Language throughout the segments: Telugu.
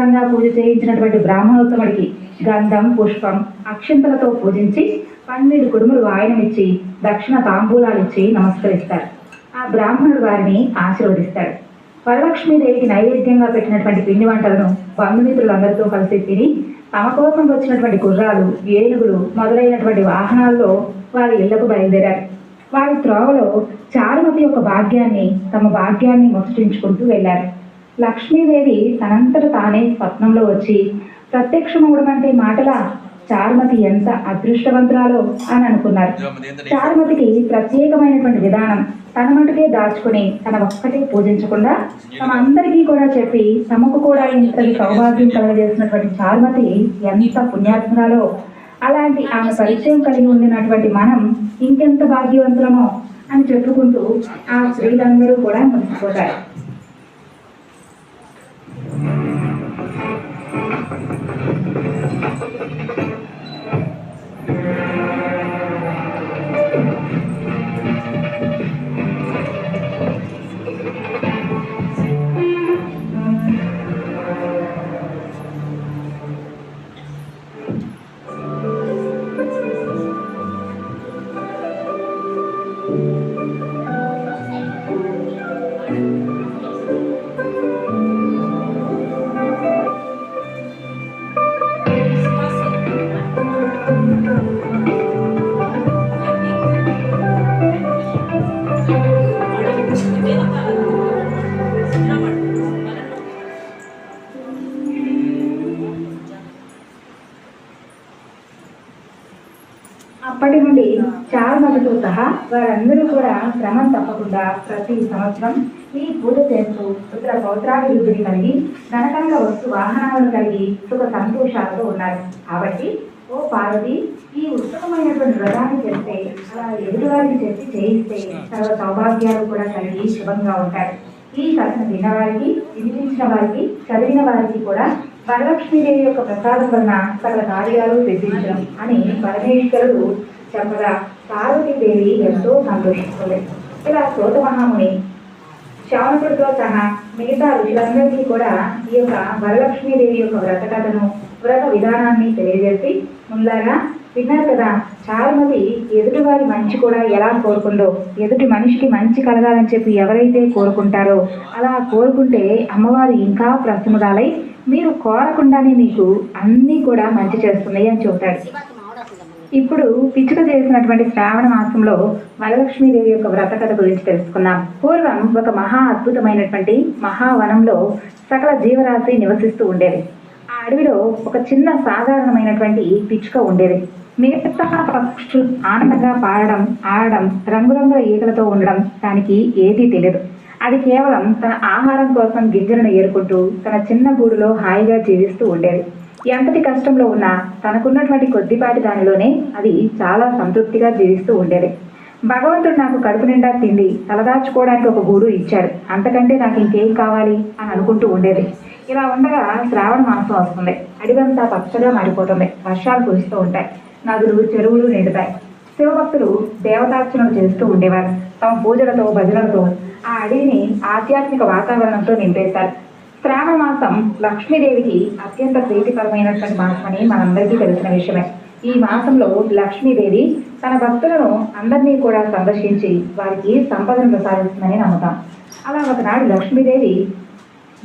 ప్రకారంగా పూజ చేయించినటువంటి బ్రాహ్మణోత్తముడికి గంధం పుష్పం అక్షింతలతో పూజించి పన్నెండు కుడుములు వాయనమిచ్చి దక్షిణ తాంబూలాలు ఇచ్చి నమస్కరిస్తారు. ఆ బ్రాహ్మణుడు వారిని ఆశీర్వదిస్తాడు. వరలక్ష్మీదేవికి నైవేద్యంగా పెట్టినటువంటి పిండి వంటలను బంధుమిత్రులందరితో కలిసి తిని తమ కోసం వచ్చినటువంటి గుర్రాలు ఏనుగులు మొదలైనటువంటి వాహనాల్లో వారి ఇళ్ళకు బయలుదేరారు. వారి త్రోవలో చారుమతి యొక్క భాగ్యాన్ని తమ భాగ్యాన్ని ముచ్చటించుకుంటూ వెళ్ళారు. లక్ష్మీదేవి తనంతట తానే స్వప్నంలో వచ్చి ప్రత్యక్షమవడం అంటే మాటలా చారుమతి ఎంత అదృష్టవంతురాలో అని అనుకున్నారు. చారుమతికి ప్రత్యేకమైనటువంటి విధానం తన మటుకే దాచుకుని తన ఒక్కటే పూజించకుండా తమ అందరికీ కూడా చెప్పి తమకు కూడా ఇంతటి సౌభాగ్యం కలగజేసినటువంటి చారుమతి ఎంత పుణ్యాత్మురాలో. అలాంటి ఆమె పరిచయం కలిగి ఉండినటువంటి మనం ఇంకెంత భాగ్యవంతులమో అని చెప్పుకుంటూ ఆ స్త్రీలందరూ కూడా మురిసిపోతారు. అప్పటి నుండి చారుమతితో సహా వారందరూ కూడా క్రమం తప్పకుండా ప్రతి సంవత్సరం ఈ పూజ చేస్తూ పుత్ర పౌత్రాభివృద్ధిని కలిగి ధనకనక వస్తు వాహనాలను కలిగి సుఖ సంతోషాలతో ఉన్నారు. కాబట్టి ఓ పార్వతి ఈ ఉత్తమమైనటువంటి వ్రతాన్ని చేస్తే అలా ఎదురువారికి చెప్పి చేయిస్తే సర్వ సౌభాగ్యాలు కూడా కలిగి శుభంగా ఉంటాయి. ఈ కథను విన్నవారికి వినిపించిన వారికి చదివిన వారికి కూడా వరలక్ష్మీదేవి యొక్క ప్రసాదం వలన సకల కార్యాలు సిద్ధించడం అని పరమేశ్వరుడు చెప్పగా పార్వతీదేవి ఎంతో సంతోషిస్తుంది. ఇలా శ్రోత మహాముని శ్రవణకుడితో సహా మిగతా ఋషులందరికీ కూడా ఈ యొక్క వరలక్ష్మీదేవి యొక్క వ్రత కథను వ్రత విధానాన్ని తెలియజేసి ముందాగా విన్నారు కదా చారుమతి ఎదుటివారి మంచి కూడా ఎలా కోరుకుందో ఎదుటి మనిషికి మంచి కలగాలని చెప్పి ఎవరైతే కోరుకుంటారో అలా కోరుకుంటే అమ్మవారు ఇంకా ప్రసన్నురాలై మీరు కోరకుండానే మీకు అన్నీ కూడా మంచి చేస్తున్నాయి అని చెబుతాడు. ఇప్పుడు పిచ్చుక చేసినటువంటి శ్రావణ మాసంలో వరలక్ష్మీదేవి యొక్క వ్రత కథ గురించి తెలుసుకుందాం. పూర్వం ఒక మహా అద్భుతమైనటువంటి మహావనంలో సకల జీవరాశి నివసిస్తూ ఉండేది ఆ అడవిలో ఒక చిన్న సాధారణమైనటువంటి పిచ్చుక ఉండేది. మిగతా పక్షులు ఆనందంగా పాడడం ఆడడం రంగురంగుల ఈగలతో ఉండడం దానికి ఏదీ తెలియదు. అది కేవలం తన ఆహారం కోసం గింజలను ఏరుకుంటూ తన చిన్న గూడులో హాయిగా జీవిస్తూ ఉండేది. ఎంతటి కష్టంలో ఉన్నా తనకున్నటువంటి కొద్దిపాటి దానిలోనే అది చాలా సంతృప్తిగా జీవిస్తూ ఉండేది. భగవంతుడు నాకు కడుపు నిండా తిండి తలదాచుకోవడానికి ఒక గూడు ఇచ్చాడు. అంతకంటే నాకు ఇంకేం కావాలి అని అనుకుంటూ ఉండేది. ఇలా ఉండగా శ్రావణ మాసం వస్తుంది. అడివంతా పచ్చగా మారిపోతుంది. వర్షాలు కురుస్తూ ఉంటాయి. నదులు చెరువులు నిండుతాయి. శివభక్తులు దేవతార్చనలు చేస్తూ ఉండేవారు. తమ పూజలతో భజనలతో ఆ అడవిని ఆధ్యాత్మిక వాతావరణంతో నింపేశారు. శ్రావణ మాసం లక్ష్మీదేవికి అత్యంత ప్రీతికరమైనటువంటి మాసమని అని మనందరికీ తెలిసిన విషయమే. ఈ మాసంలో లక్ష్మీదేవి తన భక్తులను అందరినీ కూడా సందర్శించి వారికి సంపదను ప్రసాదిస్తుందని నమ్ముతాం. అలా ఒకనాడు లక్ష్మీదేవి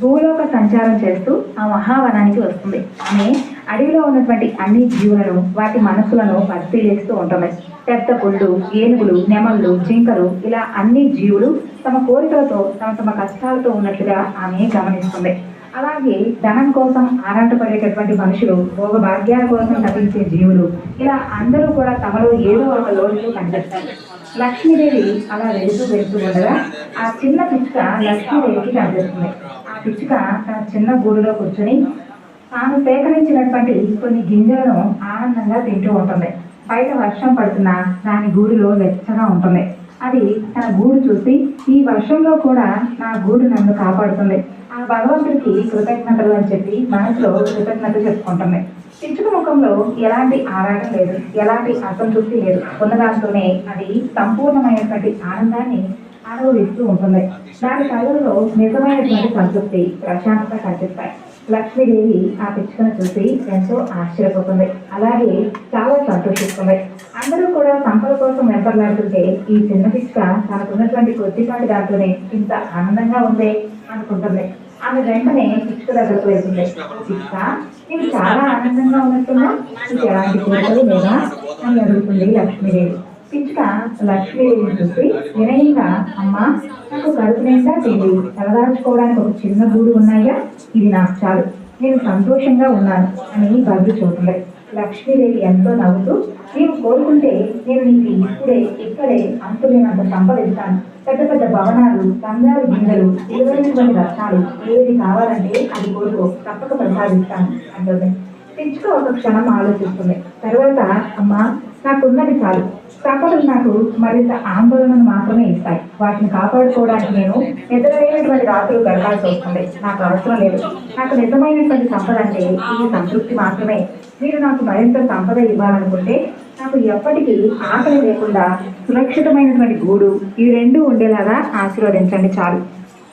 భూలోక సంచారం చేస్తూ ఆ మహావనానికి వస్తుంది. ఆమె అడవిలో ఉన్నటువంటి అన్ని జీవులను వాటి మనసులను పరిశీలిస్తూ ఉంటుంది పెద్ద పుళ్ళు ఏనుగులు నెమళ్ళు జింకలు ఇలా అన్ని జీవులు తమ కోరికలతో తమ తమ కష్టాలతో ఉన్నట్లుగా ఆమె గమనిస్తుంది. అలాగే ధనం కోసం ఆరాటపడేటటువంటి మనుషులు భోగ భాగ్యాల కోసం తప్పించే జీవులు ఇలా అందరూ కూడా తమలో ఏదో ఒక లోటుతో కనిపిస్తారు. లక్ష్మీదేవి అలా వెళుతూ వెళుతూ ఉండగా ఆ చిన్న పిచ్చుక లక్ష్మీదేవికి కనిపిస్తుంది. ఆ పిచ్చుక తన చిన్న గూడులో కూర్చొని తాను సేకరించినటువంటి కొన్ని గింజలను ఆనందంగా తింటూ ఉంటుంది. బయట వర్షం పడుతున్నా దాని గూడులో వెచ్చగా ఉంటుంది. అది తన గూడు చూసి ఈ వర్షంలో కూడా నా గూడు నన్ను కాపాడుతుంది. ఆ భగవంతుడికి కృతజ్ఞతలు అని చెప్పి మనసులో కృతజ్ఞత చెప్పుకుంటుంది. పిచ్చుక ముఖంలో ఎలాంటి ఆరాటం లేదు ఎలాంటి అసంతృప్తి లేదు. ఉన్నదాంతోనే అది సంపూర్ణమైనటువంటి ఆనందాన్ని అనుభవిస్తూ ఉంటుంది. దాని కళ్ళలో నిజమైనటువంటి సంతృప్తి ప్రశాంతత కనిపిస్తాయి. లక్ష్మీదేవి ఆ పిచ్చుకను చూసి ఎంతో ఆశ్చర్యపోతుంది. అలాగే చాలా సంతోషిస్తుంది. అందరూ కూడా సంపద కోసం వెంపర్లాడుతుంటే ఈ చిన్న పిచ్చుక తనకున్నటువంటి కొద్దిపాటి దాంట్లోనే ఇంత ఆనందంగా ఉంది అనుకుంటుంది. ఆమె వెంటనే శిక్ష దగ్గరకు వెళ్తుంది శిక్ష? నేను చాలా ఆనందంగా ఉన్నట్టున్నా. నీకు ఎలాంటి కోరికలు లేదా అని అడుగుతుంది లక్ష్మీదేవి. శిక్ష లక్ష్మీదేవిని చూసి వినయంగా అమ్మా నాకు కడుపు నిండా తిండి. తలదాచుకోవడానికి ఒక చిన్న గూడు ఉన్నాయా? ఇది నాకు చాలు. నేను సంతోషంగా ఉన్నాను అని బదులు చూడలేదు లక్ష్మీదేవి ఎంతో నవ్వుతూ నీవు కోరుకుంటే నేను నీకు ఇప్పుడే ఇక్కడే అంతులేనంత సంపదిస్తాను పెద్ద పెద్ద భవనాలు బంగారు గింజలు విలువైనటువంటి రత్నాలు ఏది కావాలంటే అది కోరుకో తప్పక ప్రసాదిస్తాను అంటుంది. పిచ్చుక ఒక క్షణం ఆలోచిస్తుంది. తర్వాత అమ్మా నాకున్నది చాలు. సంపదలు నాకు మరింత ఆందోళనను మాత్రమే ఇస్తాయి. వాటిని కాపాడుకోవడానికి నేను నిద్రలేనటువంటి రాత్రులు గడపాల్సి వస్తుంది. నాకు అవసరం లేదు. నాకు నిజమైనటువంటి సంపద అంటే ఈ సంతృప్తి మాత్రమే. మీరు నాకు మరింత సంపద ఇవ్వాలనుకుంటే నాకు ఎప్పటికీ ఆకలి లేకుండా సురక్షితమైనటువంటి గూడు ఈ రెండు ఉండేలాగా ఆశీర్వదించండి చాలు.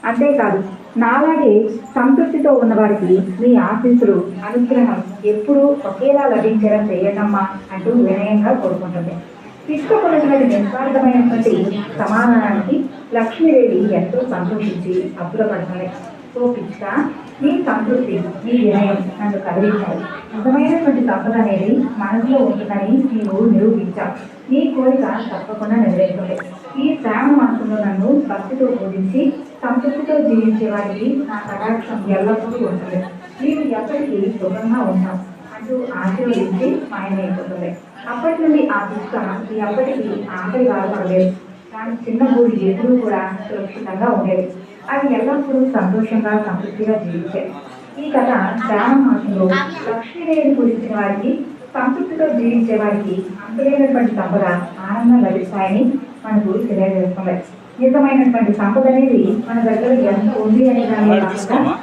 అంతేకాదు నాలాగే సంతృప్తితో ఉన్నవారికి మీ ఆశీస్సులు అనుగ్రహం ఎప్పుడూ ఒకేలా లభించేలా చేయటమ్మా అంటూ వినయంగా కోరుకుంటుంది. తీసుకోకున్నటువంటి నిస్వార్థమైనటువంటి సమాధానానికి లక్ష్మీదేవి ఎంతో సంతోషించి అబ్బురపడుతుంది. ఓ పిచ్చుక మీ సంతృప్తి మీ వినయం నన్ను కదిలించాయి. నిజమైనటువంటి సంపద అనేది మనసులో ఉంటుందని నీవు నిరూపించావు నీ కోరిక తప్పకుండా నెరవేరుతుంది. ఈ శ్రావణ మాసంలో నన్ను భక్తితో పూజించి సంతృప్తితో జీవించే వారికి నా కటాక్షం ఎల్లప్పుడూ ఉంటుంది. నీవు ఎప్పటికీ సుఖంగా ఉంటావు అంటూ ఆశీర్వదించి మాయమైపోతుంది. అప్పటి నుండి ఆ పుష్క ఎప్పటికీ ఆకలి బాధపడలేదు కానీ చిన్న ఊరి ఎదురు కూడా సురక్షితంగా ఉండేది. అవి ఎల్లప్పుడూ సంతోషంగా సంతృప్తిగా జీవించాయి ఈ కథ శ్రావణ మాసంలో లక్ష్మీదేవిని పూజించిన వారికి సంతృప్తితో జీవించే వారికి అంతులేనటువంటి సంపద ఆనందం లభిస్తాయని మనకు తెలియజేస్తుంది నిజమైనటువంటి సంపద అనేది మన దగ్గర ఎంత ఉంది అనే దాని కాకుండా